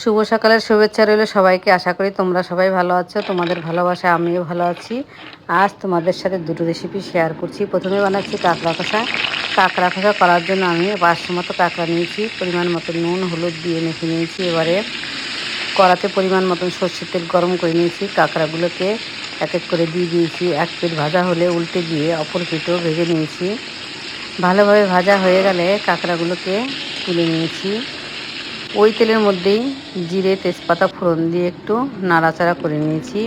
শুভ সকালের শুভেচ্ছা রইল সবাইকে। আশা করি তোমরা সবাই ভালো আছো, তোমাদের ভালোবাসা আমিও ভালো আছি। আজ তোমাদের সাথে দুটো রেসিপি শেয়ার করছি। প্রথমে বানাচ্ছি কাঁকড়া কষা। কাঁকড়া কষা করার জন্য আমি পাঁচশো মতো কাঁকড়া নিয়েছি। পরিমাণ মতো নুন, হলুদ দিয়ে মেখে নিয়েছি। এবারে কড়াতে পরিমাণ মতন সর্ষের তেল গরম করে নিয়েছি। কাঁকড়াগুলোকে এক এক করে দিয়ে দিয়েছি। এক প্লেট ভাজা হলে উল্টে দিয়ে অপর পিঠও ভেজে নিয়েছি। ভালোভাবে ভাজা হয়ে গেলে কাঁকড়াগুলোকে তুলে নিয়েছি। ওই তেলের মধ্যেই জিরে, তেজপাতা, ফোড়ন দিয়ে একটু নাড়াচাড়া করে নিয়েছি।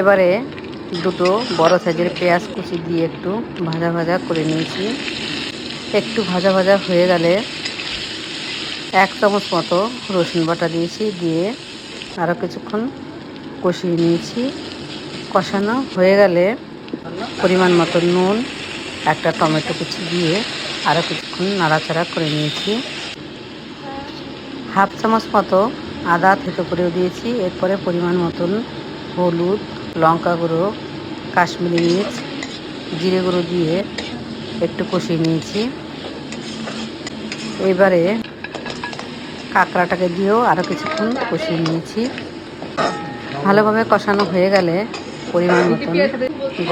এবারে দুটো বড় সাইজের পেঁয়াজ কুচি দিয়ে একটু ভাজা ভাজা করে নিয়েছি। একটু ভাজা ভাজা হয়ে গেলে এক চামচ মতো রসুন বাটা দিয়েছি, দিয়ে আরও কিছুক্ষণ কষিয়ে নিয়েছি। কষানো হয়ে গেলে পরিমাণ মতো নুন, একটা টমেটো কুচি দিয়ে আরও কিছুক্ষণ নাড়াচাড়া করে নিয়েছি। হাফ চামচ মতো আদা থেতো করেও দিয়েছি। এরপরে পরিমাণ মতন হলুদ, লঙ্কা গুঁড়ো, কাশ্মীরি মির্চ, জিরে গুঁড়ো দিয়ে একটু কষিয়ে নিয়েছি। এবারে কাঁকড়াটাকে দিয়েও আরও কিছুক্ষণ কষিয়ে নিয়েছি। ভালোভাবে কষানো হয়ে গেলে পরিমাণ মতন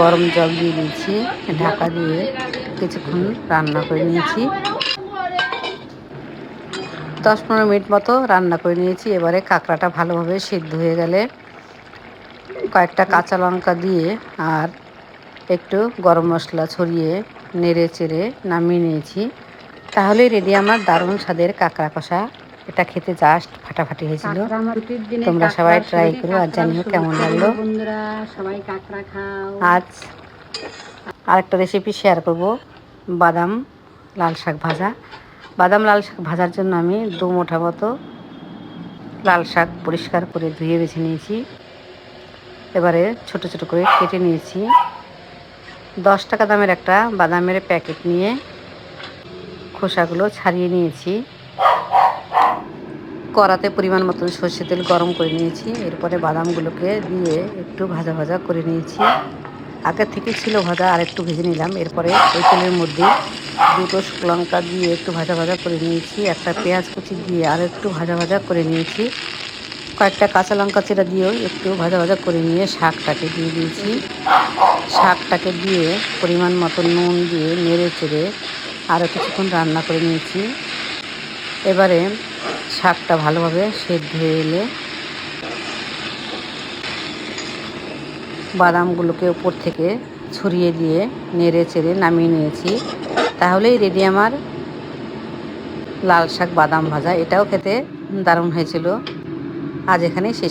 গরম জল দিয়ে দিয়েছি। ঢাকা দিয়ে কিছুক্ষণ রান্না করে নিয়েছি। দশ পনেরো মিনিট মতো রান্না করে নিয়েছি। এবারে কাঁকড়াটা ভালোভাবে সিদ্ধ হয়ে গেলে কয়েকটা কাঁচা লঙ্কা দিয়ে আর একটু গরম মশলা ছড়িয়ে নেড়ে চেড়ে নামিয়ে নিয়েছি। তাহলেই রেডি আমার দারুণ স্বাদের কাঁকড়া কষা। এটা খেতে জাস্ট ফাটাফাটি হয়েছিল। তোমরা সবাই ট্রাই করো আর জানিও কেমন লাগল। বন্ধুরা সবাই কাঁকড়া খাও। আজ আরেকটা রেসিপি শেয়ার করব। বাদাম লাল শাক ভাজা। বাদাম লাল শাক ভাজার জন্য আমি দু মুঠা মতো লাল শাক পরিষ্কার করে ধুয়ে বেছে নিয়েছি। এবারে ছোট ছোট করে কেটে নিয়েছি। দশ টাকা দামের একটা বাদামের প্যাকেট নিয়ে খোসাগুলো ছাড়িয়ে নিয়েছি। কড়াতে পরিমাণ মতন সর্ষে তেল গরম করে নিয়েছি। এরপরে বাদামগুলোকে দিয়ে একটু ভাজা ভাজা করে নিয়েছি। আগের থেকে ছিল ভাজা, আর একটু ভেজে নিলাম। এরপরে ওই তেলের মধ্যে দুটো লঙ্কা দিয়ে একটু ভাজা ভাজা করে নিয়েছি, একটা পেঁয়াজ কুচি দিয়ে আর একটু ভাজা ভাজা করে নিয়েছি। কয়েকটা কাঁচা লঙ্কা চিরা দিয়েও একটু ভাজা ভাজা করে নিয়ে শাকটাকে দিয়ে দিয়েছি। শাকটাকে দিয়ে পরিমাণ মতো নুন দিয়ে নেড়ে চেড়ে আরও কিছুক্ষণ রান্না করে নিয়েছি। এবারে শাকটা ভালোভাবে সেদ্ধ হয়ে এলে বাদামগুলোকে উপর থেকে ছড়িয়ে দিয়ে নেড়ে চেড়ে নামিয়ে নিয়েছি। তাহলেই রেডি আমার লাল শাক বাদাম ভাজা। এটাও খেতে দারুণ হয়েছিল। আজ এখানেই শেষ